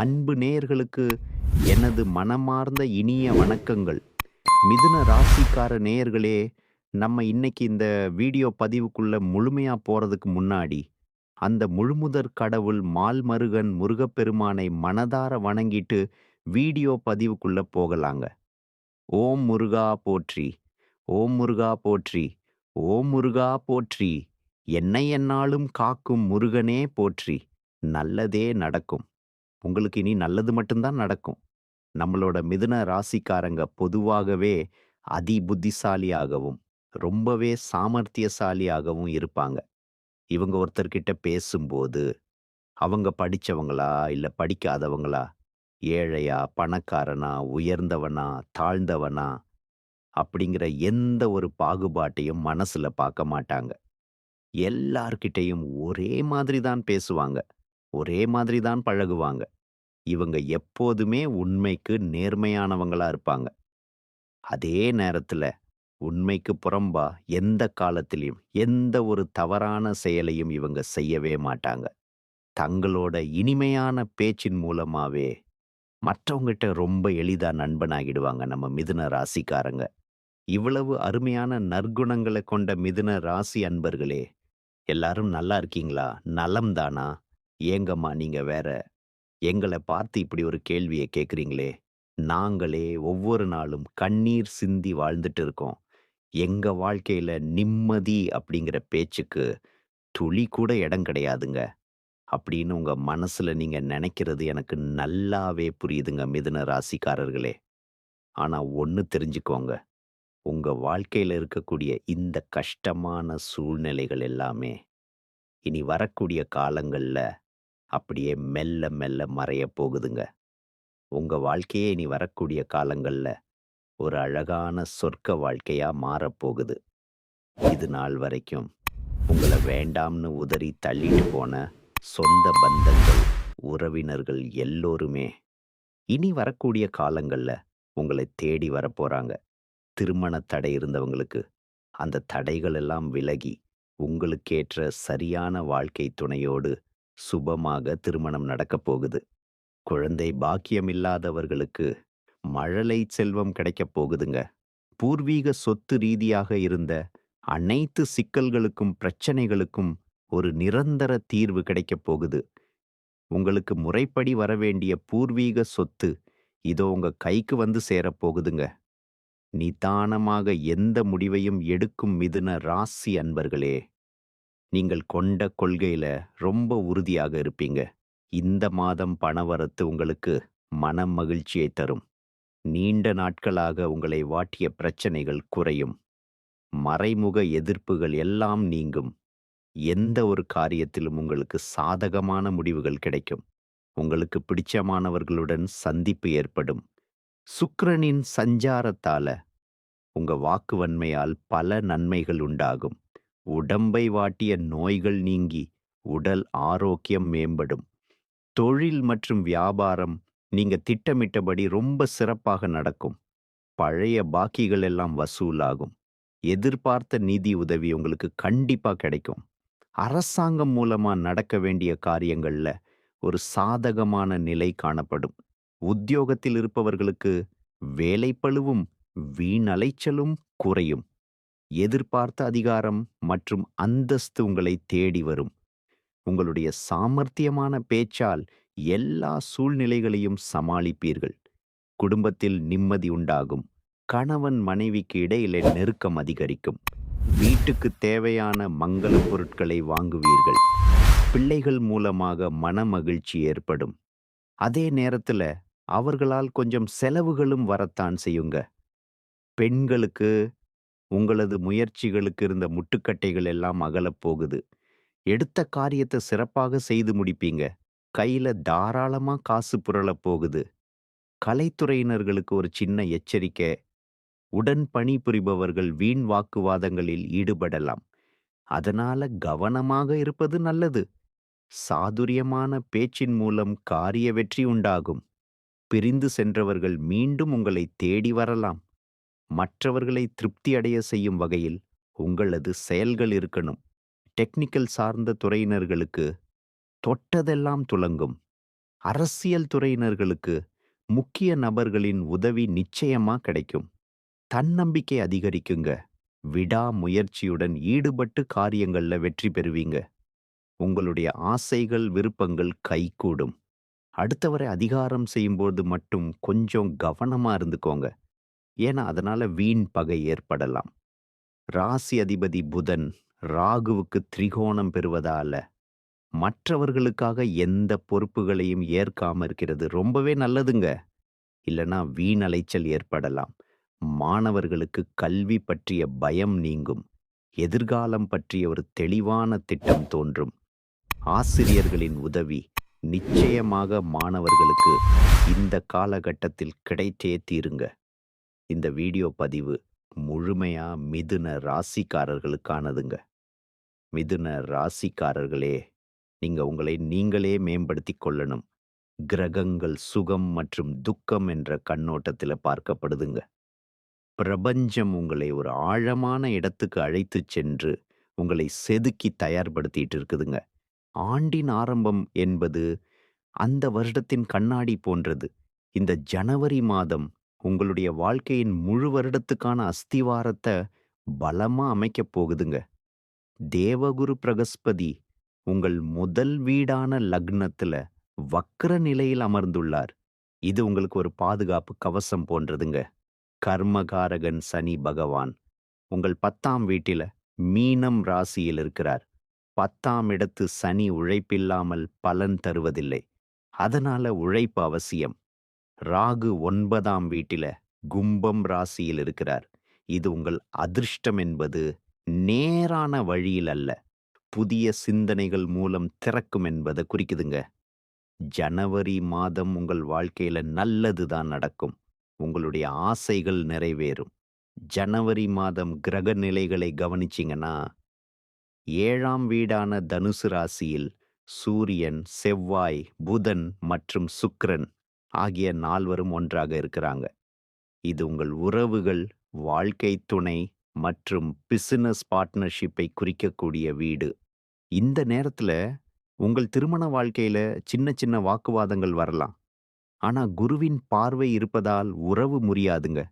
அன்பு நேயர்களுக்கு எனது மனமார்ந்த இனிய வணக்கங்கள். மிதுன ராசிக்கார நேயர்களே, நம்ம இன்னைக்கு இந்த வீடியோ பதிவுக்குள்ள முழுமையா போறதுக்கு முன்னாடி, அந்த முழுமுதற் கடவுள் மால்மருகன் முருகப்பெருமானை மனதார வணங்கிட்டு வீடியோ பதிவுக்குள்ள போகலாங்க. ஓம் முருகா போற்றி, ஓம் முருகா போற்றி, ஓம் முருகா போற்றி, என்னை என்னாலும் காக்கும் முருகனே போற்றி, நல்லதே நடக்கும். உங்களுக்கு இனி நல்லது மட்டும் தான் நடக்கும். நம்மளோட மிதுன ராசிக்காரங்க பொதுவாகவே அதி புத்திசாலியாகவும், ரொம்பவே சாமர்த்தியசாலியாகவும் இருப்பாங்க. இவங்க ஒருத்தர்கிட்ட பேசும்போது, அவங்க படிச்சவங்களா, இல்ல படிக்காதவங்களா, ஏழையா, பணக்காரனா, உயர்ந்தவனா, தாழ்ந்தவனா, அப்படிங்கிற எந்த ஒரு பாகுபாட்டையும் மனசுல பார்க்க மாட்டாங்க. எல்லார்கிட்டயும் ஒரே மாதிரி தான் பேசுவாங்க. ஒரே மாதிரி தான் பழகுவாங்க. இவங்க எப்போதுமே உண்மைக்கு நேர்மையானவங்களா இருப்பாங்க. அதே நேரத்துல உண்மைக்கு புறம்பா எந்த காலத்திலையும் எந்த ஒரு தவறான செயலையும் இவங்க செய்யவே மாட்டாங்க. தங்களோட இனிமையான பேச்சின் மூலமாவே மற்றவங்கிட்ட ரொம்ப எளிதா நண்பனாகிடுவாங்க நம்ம மிதுன ராசிக்காரங்க. இவ்வளவு அருமையான நற்குணங்களை கொண்ட மிதுன ராசி அன்பர்களே! எல்லாரும் நல்லா இருக்கீங்களா? நலம் தானா? ஏங்கம்மா நீங்க வேற? எங்கள பார்த்து இப்படி ஒரு கேள்விய கேட்குறீங்களே நாங்களே ஒவ்வொரு நாளும் கண்ணீர் சிந்தி வாழ்ந்துட்டு இருக்கோம். எங்க வாழ்க்கையில நிம்மதி அப்படிங்கிற பேச்சுக்கு துளி கூட இடம் கிடையாதுங்க. அப்படின்னு உங்க மனசுல நீங்க நினைக்கிறது எனக்கு நல்லாவே புரியுதுங்க மிதுன ராசிக்காரர்களே. ஆனா ஒன்று தெரிஞ்சுக்கோங்க. உங்க வாழ்க்கையில இருக்கக்கூடிய இந்த கஷ்டமான சூழ்நிலைகள் எல்லாமே, இனி வரக்கூடிய காலங்கள்ல அப்படியே மெல்ல மெல்ல மறையப் போகுதுங்க. உங்க வாழ்க்கையே இனி வரக்கூடிய காலங்கள்ல ஒரு அழகான சொர்க்க வாழ்க்கையா மாறப்போகுது. இது நாள் வரைக்கும் உங்கள வேண்டாம்னு உதறி தள்ளிட்டு போன சொந்த பந்தங்கள், உறவினர்கள் எல்லோருமே இனி வரக்கூடிய காலங்கள்ல உங்களை தேடி வரப்போறாங்க. திருமண தடை இருந்தவங்களுக்கு அந்த தடைகள் எல்லாம் விலகி, உங்களுக்கேற்ற சரியான வாழ்க்கை துணையோடு சுபமாக திருமணம் நடக்கப் போகுது. குழந்தை பாக்கியமில்லாதவர்களுக்கு மழலை செல்வம் கிடைக்கப் போகுதுங்க. பூர்வீக சொத்து ரீதியாக இருந்த அனைத்து சிக்கல்களுக்கும், பிரச்சனைகளுக்கும் ஒரு நிரந்தர தீர்வு கிடைக்கப் போகுது. உங்களுக்கு முறைப்படி வரவேண்டிய பூர்வீக சொத்து இதோ உங்க கைக்கு வந்து சேரப் போகுதுங்க. நிதானமாக எந்த முடிவையும் எடுக்கும் மிதுன ராசி அன்பர்களே! நீங்கள் கொண்ட கொள்கையில ரொம்ப உறுதியாக இருப்பீங்க. இந்த மாதம் பணவரத்து உங்களுக்கு மன மகிழ்ச்சியை தரும். நீண்ட நாட்களாக உங்களை வாட்டிய பிரச்சனைகள் குறையும். மறைமுக எதிர்ப்புகள் எல்லாம் நீங்கும். எந்த ஒரு காரியத்திலும் உங்களுக்கு சாதகமான முடிவுகள் கிடைக்கும். உங்களுக்கு பிடிச்சமானவர்களுடன் சந்திப்பு ஏற்படும். சுக்கிரனின் சஞ்சாரத்தால உங்க வாக்குவன்மையால் பல நன்மைகள் உண்டாகும். உடம்பை வாட்டிய நோய்கள் நீங்கி உடல் ஆரோக்கியம் மேம்படும். தொழில் மற்றும் வியாபாரம் நீங்க திட்டமிட்டபடி ரொம்ப சிறப்பாக நடக்கும். பழைய பாக்கிகள் எல்லாம் வசூலாகும். எதிர்பார்த்த நிதி உதவி உங்களுக்கு கண்டிப்பா கிடைக்கும். அரசாங்கம் மூலமா நடக்க வேண்டிய காரியங்கள்ல ஒரு சாதகமான நிலை காணப்படும். உத்தியோகத்தில் இருப்பவர்களுக்கு வேலைப்பளுவும் வீணலைச்சலும் குறையும். எதிர்பார்த்த அதிகாரம் மற்றும் அந்தஸ்து உங்களை தேடி வரும். உங்களுடைய சாமர்த்தியமான பேச்சால் எல்லா சூழ்நிலைகளையும் சமாளிப்பீர்கள். குடும்பத்தில் நிம்மதி உண்டாகும். கணவன் மனைவிக்கு இடையிலே நெருக்கம் அதிகரிக்கும். வீட்டுக்கு தேவையான மங்கள பொருட்களை வாங்குவீர்கள். பிள்ளைகள் மூலமாக மனமகிழ்ச்சி ஏற்படும். அதே நேரத்துல அவர்களால் கொஞ்சம் செலவுகளும் வரத்தான் செய்யுங்க. பெண்களுக்கு உங்களது முயற்சிகளுக்கு இருந்த முட்டுக்கட்டைகள் எல்லாம் அகலப் போகுது. எடுத்த காரியத்த சிறப்பாக செய்து முடிப்பீங்க. கையில தாராளமா காசு புரளப் போகுது. கலைத்துறையினர்களுக்கு ஒரு சின்ன எச்சரிக்கை. உடன் பணிபுரிபவர்கள் வீண் வாக்குவாதங்களில் ஈடுபடலாம். அதனால கவனமாக இருப்பது நல்லது. சாதுரியமான பேச்சின் மூலம் காரிய வெற்றி உண்டாகும். பிரிந்து சென்றவர்கள் மீண்டும் உங்களை தேடி வரலாம். மற்றவர்களை திருப்தி அடைய செய்யும் வகையில் உங்களது செயல்கள் இருக்கணும். டெக்னிக்கல் சார்ந்த துறையினர்களுக்கு தொட்டதெல்லாம் துலங்கும். அரசியல் துறையினர்களுக்கு முக்கிய நபர்களின் உதவி நிச்சயமா கிடைக்கும். தன்னம்பிக்கை அதிகரிக்குங்க. விடாமுயற்சியுடன் ஈடுபட்டு காரியங்கள்ல வெற்றி பெறுவீங்க. உங்களுடைய ஆசைகள், விருப்பங்கள் கைகூடும். அடுத்தவரை அதிகாரம் செய்யும்போது மட்டும் கொஞ்சம் கவனமா இருந்துக்கோங்க. ஏன்னா அதனால வீண் பகை ஏற்படலாம். ராசி அதிபதி புதன் ராகுவுக்கு திரிகோணம் பெறுவதால மற்றவர்களுக்காக எந்த பொறுப்புகளையும் ஏற்காம இருக்கிறது ரொம்பவே நல்லதுங்க. இல்லனா வீண் அலைச்சல் ஏற்படலாம். மாணவர்களுக்கு கல்வி பற்றிய பயம் நீங்கும். எதிர்காலம் பற்றிய ஒரு தெளிவான திட்டம் தோன்றும். ஆசிரியர்களின் உதவி நிச்சயமாக மாணவர்களுக்கு இந்த காலகட்டத்தில் கிடைத்தே தீருங்க. இந்த வீடியோ பதிவு முழுமையா மிதுன ராசிக்காரர்களுக்கானதுங்க. மிதுன ராசிக்காரர்களே, நீங்க உங்களை நீங்களே மேம்படுத்திக் கொள்ளணும். கிரகங்கள் சுகம் மற்றும் துக்கம் என்ற கண்ணோட்டத்தில் பார்க்கப்படுதுங்க. பிரபஞ்சம் உங்களை ஒரு ஆழமான இடத்துக்கு அழைத்துச் சென்று, உங்களை செதுக்கி தயார்படுத்திட்டு இருக்குதுங்க. ஆண்டின் ஆரம்பம் என்பது அந்த வருடத்தின் கண்ணாடி போன்றது. இந்த ஜனவரி மாதம் உங்களுடைய வாழ்க்கையின் முழு வருடத்துக்கான அஸ்திவாரத்தை பலமா அமைக்கப் போகுதுங்க. தேவகுரு பிரகஸ்பதி உங்கள் முதல் வீடான லக்னத்துல வக்ர நிலையில் அமர்ந்துள்ளார். இது உங்களுக்கு ஒரு பாதுகாப்பு கவசம் போன்றதுங்க. கர்மகாரகன் சனி பகவான் உங்கள் பத்தாம் வீட்டில் மீனம் ராசியில் இருக்கிறார். பத்தாம் இடத்து சனி உழைப்பில்லாமல் பலன் தருவதில்லை. அதனால உழைப்பு அவசியம். ராகு ஒன்பதாம் வீட்டில கும்பம் ராசியில் இருக்கிறார். இது உங்கள் அதிர்ஷ்டம் என்பது நேரான வழியில் அல்ல. புதிய சிந்தனைகள் மூலம் திறக்கும் என்பதை குறிக்குதுங்க. ஜனவரி மாதம் உங்கள் வாழ்க்கையில நல்லது தான் நடக்கும். உங்களுடைய ஆசைகள் நிறைவேறும். ஜனவரி மாதம் கிரக நிலைகளை கவனிச்சீங்கன்னா, ஏழாம் வீடான தனுசு ராசியில் சூரியன், செவ்வாய், புதன் மற்றும் சுக்ரன் ஆகிய நால்வரும் ஒன்றாக இருக்கிறாங்க. இது உங்கள் உறவுகள், வாழ்க்கை துணை மற்றும் பிசினஸ் பார்ட்னர்ஷிப்பை குறிக்கக்கூடிய வீடு. இந்த நேரத்துல உங்கள் திருமண வாழ்க்கையில சின்ன சின்ன வாக்குவாதங்கள் வரலாம். ஆனா குருவின் பார்வை இருப்பதால் உறவு முறியாதுங்க.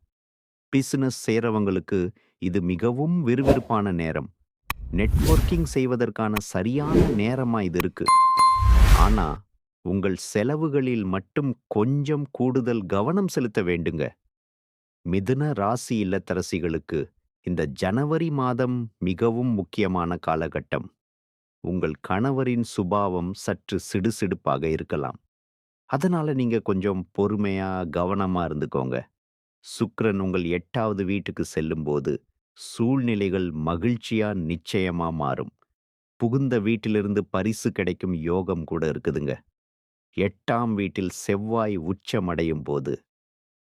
பிசினஸ் செய்றவங்களுக்கு இது மிகவும் விறுவிறுப்பான நேரம். நெட்வொர்க்கிங் செய்வதற்கான சரியான நேரமா இது இருக்கு. ஆனா உங்கள் செலவுகளில் மட்டும் கொஞ்சம் கூடுதல் கவனம் செலுத்த வேண்டுங்க. மிதுன ராசி இல்லத்தரசிகளுக்கு இந்த ஜனவரி மாதம் மிகவும் முக்கியமான காலகட்டம். உங்கள் கணவரின் சுபாவம் சற்று சிடுசிடுப்பாக இருக்கலாம். அதனால நீங்க கொஞ்சம் பொறுமையா, கவனமா இருந்துக்கோங்க. சுக்ரன் உங்கள் எட்டாவது வீட்டுக்கு செல்லும்போது, சூழ்நிலைகள் மகிழ்ச்சியா நிச்சயமா மாறும். புகுந்த வீட்டிலிருந்து பரிசு கிடைக்கும் யோகம் கூட இருக்குதுங்க. எட்டாம் வீட்டில் செவ்வாய் உச்சமடையும் போது,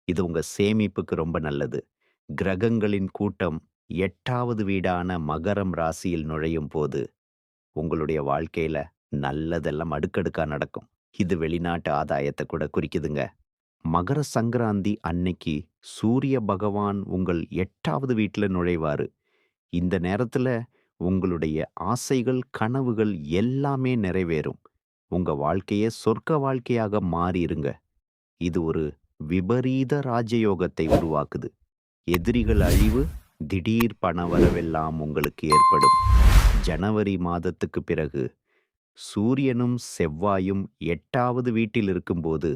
இது உங்க சேமிப்புக்கு ரொம்ப நல்லது. கிரகங்களின் கூட்டம் எட்டாவது வீடான மகரம் ராசியில் நுழையும் போது, உங்களுடைய வாழ்க்கையில நல்லதெல்லாம் அடுக்கடுக்கா நடக்கும். இது வெளிநாட்டு ஆதாயத்த கூட குறிக்குதுங்க. மகர சங்கராந்தி அன்னைக்கு சூரிய பகவான் உங்கள் எட்டாவது வீட்டில் நுழைவாரு. இந்த நேரத்துல உங்களுடைய ஆசைகள், கனவுகள் எல்லாமே நிறைவேறும். உங்க வாழ்க்கையே சொர்க்க வாழ்க்கையாக மாறிடுங்க இது ஒரு விபரீத ராஜயோகத்தை உருவாக்குது. எதிரிகள் அழிவு, திடீர் பணவரவெல்லாம் உங்களுக்கு ஏற்படும். ஜனவரி மாதத்துக்கு பிறகு சூரியனும், செவ்வாயும் எட்டாவது வீட்டில் இருக்கும்போது,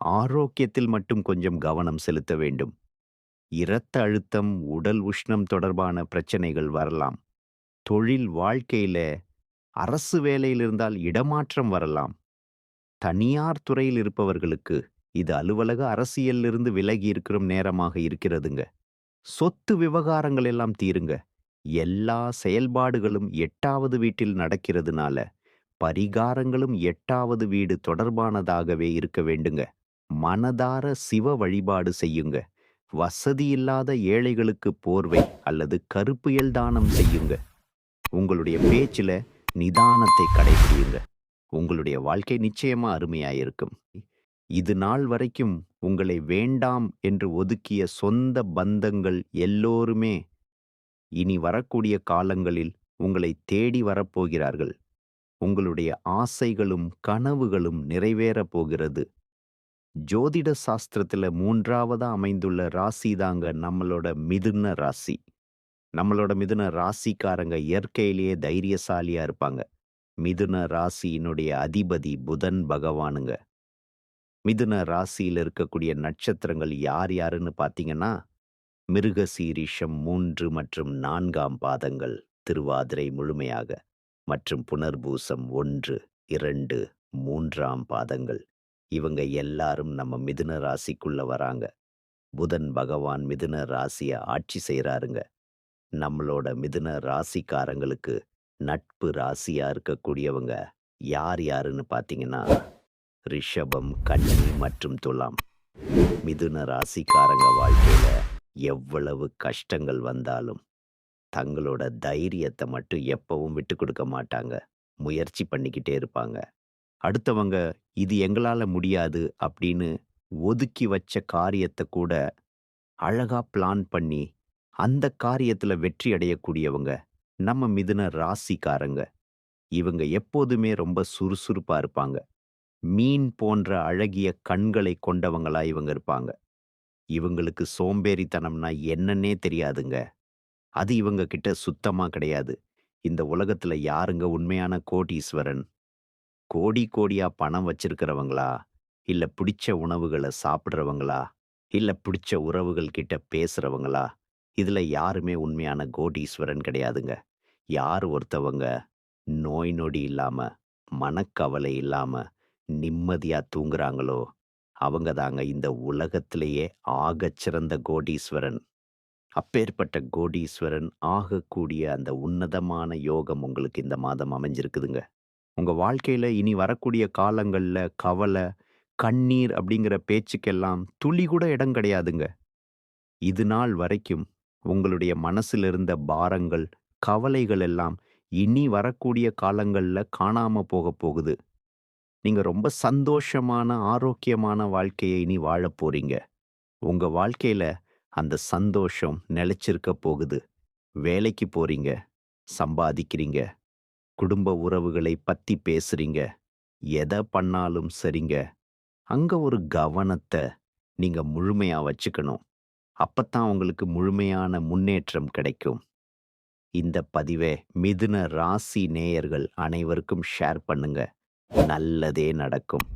ஆரோக்கியத்தில் மட்டும் கொஞ்சம் கவனம் செலுத்த வேண்டும். இரத்த அழுத்தம், உடல் உஷ்ணம் தொடர்பான பிரச்சனைகள் வரலாம். தொழில் வாழ்க்கையில அரசு வேலையில் இருந்தால் இடமாற்றம் வரலாம். தனியார் துறையில் இருப்பவர்களுக்கு இது அலுவலக அரசியலிலிருந்து விலகி இருக்கிற நேரமாக இருக்கிறதுங்க. சொத்து விவகாரங்கள் எல்லாம் தீருங்க. எல்லா செயல்பாடுகளும் எட்டாவது வீட்டில் நடக்கிறதுனால, பரிகாரங்களும் எட்டாவது வீடு தொடர்பானதாகவே இருக்க வேண்டுங்க. மனதார சிவ வழிபாடு செய்யுங்க. வசதி இல்லாத ஏழைகளுக்கு போர்வை அல்லது கருப்பு எள் தானம் செய்யுங்க. உங்களுடைய பேச்சுல நிதானத்தை கடைபிடியுங்க. உங்களுடைய வாழ்க்கை நிச்சயமா அருமையா இருக்கும். இது நாள் வரைக்கும் உங்களை வேண்டாம் என்று ஒதுக்கிய சொந்த பந்தங்கள் எல்லோருமே, இனி வரக்கூடிய காலங்களில் உங்களை தேடி வரப்போகிறார்கள். உங்களுடைய ஆசைகளும் கனவுகளும் நிறைவேறப் போகிறது ஜோதிட சாஸ்திரத்துல மூன்றாவதா அமைந்துள்ள ராசி தாங்க நம்மளோட மிதுன ராசி நம்மளோட மிதுன ராசிக்காரங்க இயற்கையிலேயே தைரியசாலியா இருப்பாங்க. மிதுன ராசியினுடைய அதிபதி புதன் பகவானுங்க. மிதுன ராசியில் இருக்கக்கூடிய நட்சத்திரங்கள் யார் யாருன்னு பார்த்தீங்கன்னா மிருகசீரிஷம் மூன்று மற்றும் நான்காம் பாதங்கள் திருவாதிரை முழுமையாக மற்றும் புனர்பூசம் ஒன்று இரண்டு மூன்றாம் பாதங்கள். இவங்க எல்லாரும் நம்ம மிதுன ராசிக்குள்ள வராங்க. புதன் பகவான் மிதுன ராசியை ஆட்சி செய்கிறாருங்க நம்மளோட மிதுன ராசிக்காரங்களுக்கு நட்பு ராசியா இருக்கக்கூடியவங்க யார் யாருன்னு பார்த்தீங்கன்னா ரிஷபம் கன்னி மற்றும் துலாம். மிதுன ராசிக்காரங்க வாழ்க்கையில எவ்வளவு கஷ்டங்கள் வந்தாலும் தங்களோட தைரியத்தை மட்டும் எப்பவும் விட்டு கொடுக்க மாட்டாங்க. முயற்சி பண்ணிக்கிட்டே இருப்பாங்க. அடுத்தவங்க இது எங்களால் முடியாது அப்படின்னு ஒதுக்கி வச்ச காரியத்தை கூட அழகாக பிளான் பண்ணி அந்த காரியத்துல வெற்றி அடையக்கூடியவங்க நம்ம மிதுன ராசிக்காரங்க. இவங்க எப்போதுமே ரொம்ப சுறுசுறுப்பா இருப்பாங்க. மீன் போன்ற அழகிய கண்களை கொண்டவங்களா இவங்க இருப்பாங்க. இவங்களுக்கு சோம்பேறித்தனம்னா என்னன்னே தெரியாதுங்க. அது இவங்க கிட்ட சுத்தமா கிடையாது. இந்த உலகத்துல யாருங்க உண்மையான கோடீஸ்வரன்? கோடி கோடியா பணம் வச்சிருக்கிறவங்களா? இல்ல பிடிச்ச உணவுகளை சாப்பிடுறவங்களா? இல்ல பிடிச்ச உறவுகள் கிட்ட பேசுறவங்களா? இதுல யாருமே உண்மையான கோடீஸ்வரன் கிடையாதுங்க. யார் ஒருத்தவங்க நோய் நொடி இல்லாம மனக்கவலை இல்லாம நிம்மதியா தூங்குறாங்களோ அவங்க தாங்க இந்த உலகத்திலேயே ஆகச்சிறந்த கோடீஸ்வரன். அப்பேற்பட்ட கோடீஸ்வரன் ஆகக்கூடிய அந்த உன்னதமான யோகம் உங்களுக்கு இந்த மாதம் அமைஞ்சிருக்குதுங்க. உங்க வாழ்க்கையில இனி வரக்கூடிய காலங்கள்ல கவலை கண்ணீர் அப்படிங்கிற பேச்சுக்கெல்லாம் துளி கூட இடம் கிடையாதுங்க. இது நாள் வரைக்கும் உங்களுடைய மனசுல இருந்த பாரங்கள் கவலைகள் எல்லாம் இனி வரக்கூடிய காலங்கள்ல காணாம போக போகுது. நீங்க ரொம்ப சந்தோஷமான ஆரோக்கியமான வாழ்க்கையை இனி வாழப் போறீங்க. உங்க வாழ்க்கையில அந்த சந்தோஷம் நிலச்சிருக்க போகுது. வேலைக்கு போறீங்க சம்பாதிக்கிறீங்க குடும்ப உறவுகளை பத்தி பேசுறீங்க எதை பண்ணாலும் சரிங்க. அங்க ஒரு கவனத்தை நீங்க முழுமையா வச்சுக்கணும். அப்பத்தான் உங்களுக்கு முழுமையான முன்னேற்றம் கிடைக்கும். இந்த பதிவை மிதுன ராசி நேயர்கள் அனைவருக்கும் ஷேர் பண்ணுங்க. நல்லதே நடக்கும்.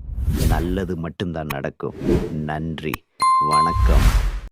நல்லது மட்டும்தான் நடக்கும். நன்றி. வணக்கம்.